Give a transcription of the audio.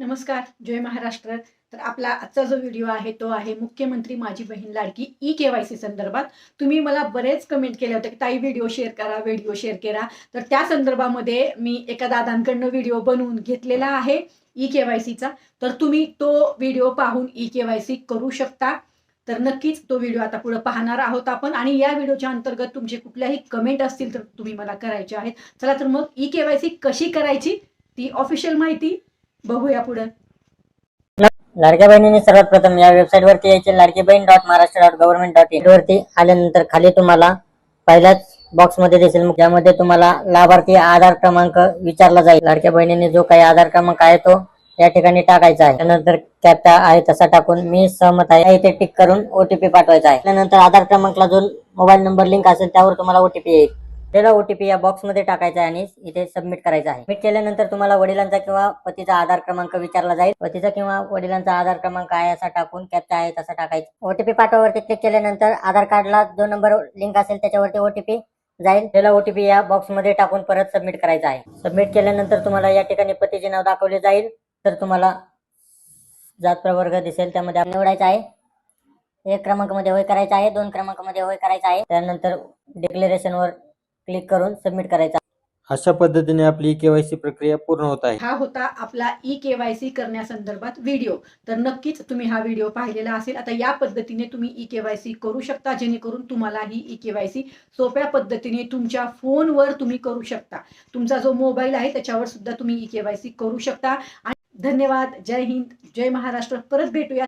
नमस्कार जय महाराष्ट्र. तर आपला आजचा जो व्हिडिओ आहे तो आहे Mukhyamantri Majhi Bahin Ladki E K Y C संदर्भात. तुम्ही मला बरेच कमेंट केले होते की ताई व्हिडिओ शेअर करा व्हिडिओ शेअर करा. तर त्या संदर्भामध्ये मी एका दादांकडनं व्हिडिओ बनवून घेतलेला आहे ई के वाय सीचा. तर तुम्ही तो व्हिडिओ पाहून ई के वाय सी करू शकता. तर नक्कीच तो व्हिडिओ आता पुढे पाहणार आहोत आपण. आणि या व्हिडिओच्या अंतर्गत तुमचे कुठल्याही कमेंट असतील तर तुम्ही मला करायचे आहेत. चला तर मग ई के वाय सी कशी करायची ती ऑफिशियल माहिती बघूया पुढे. लाडक्या बहिणीने सर्वात प्रथम या वेबसाईट वरती यायचे. Ladki Bahin dot Maharashtra dot government dot in वरती आल्यानंतर खाली तुम्हाला पहिल्याच बॉक्समध्ये दिसेल. ज्यामध्ये तुम्हाला लाभार्थी आधार क्रमांक विचारला जाईल. लाडक्या बहिणीने जो काही आधार क्रमांक आहे तो या ठिकाणी टाकायचा आहे. त्यानंतर कॅप्टा आहे तसा टाकून मी सहमत आहे. इथे टिक करून ओटीपी पाठवायचा आहे. त्यानंतर आधार क्रमांकला जो मोबाईल नंबर लिंक असेल त्यावर तुम्हाला ओटीपी येईल. त्याला ओटीपी या बॉक्समध्ये टाकायचा आहे आणि इथे सबमिट करायचा आहे. सबमिट केल्यानंतर तुम्हाला वडिलांचा किंवा पतीचा आधार क्रमांक विचारला जाईल. पतीचा किंवा वडिलांचा आधार क्रमांक आहे असा टाकून कॅप्चा आहे तसा टाकायचा. ओटीपी पाठवावरती क्लिक केल्यानंतर आधार कार्डला जो नंबर लिंक असेल त्याच्यावरती ओटीपी जाईल. त्याला ओटीपी या बॉक्समध्ये टाकून परत सबमिट करायचा आहे. सबमिट केल्यानंतर तुम्हाला या ठिकाणी पतीचे नाव दाखवले जाईल. तर तुम्हाला जात प्रवर्ग दिसेल. त्यामध्ये निवडायचा आहे. एक क्रमांकमध्ये होय करायचा आहे. दोन क्रमांकमध्ये होय करायचा आहे. त्यानंतर डिक्लेरेशनवर क्लिक करून सबमिट करायचा. अशा पद्धतीने आपली केवायसी प्रक्रिया पूर्ण होत आहे. हा होता आपला ई के वाय सी करण्यासंदर्भात व्हिडिओ. तर नक्कीच तुम्ही हा व्हिडिओ पाहिलेला असेल. आता या पद्धतीने तुम्ही ई के वाय सी करू शकता जेणेकरून तुम्हाला ही ई के वाय सी सोप्या पद्धतीने तुमच्या फोनवर तुम्ही करू शकता. तुमचा जो मोबाईल आहे त्याच्यावर सुद्धा तुम्ही ई के वाय सी करू शकता. आणि धन्यवाद. जय हिंद. जय महाराष्ट्र. परत भेटूया.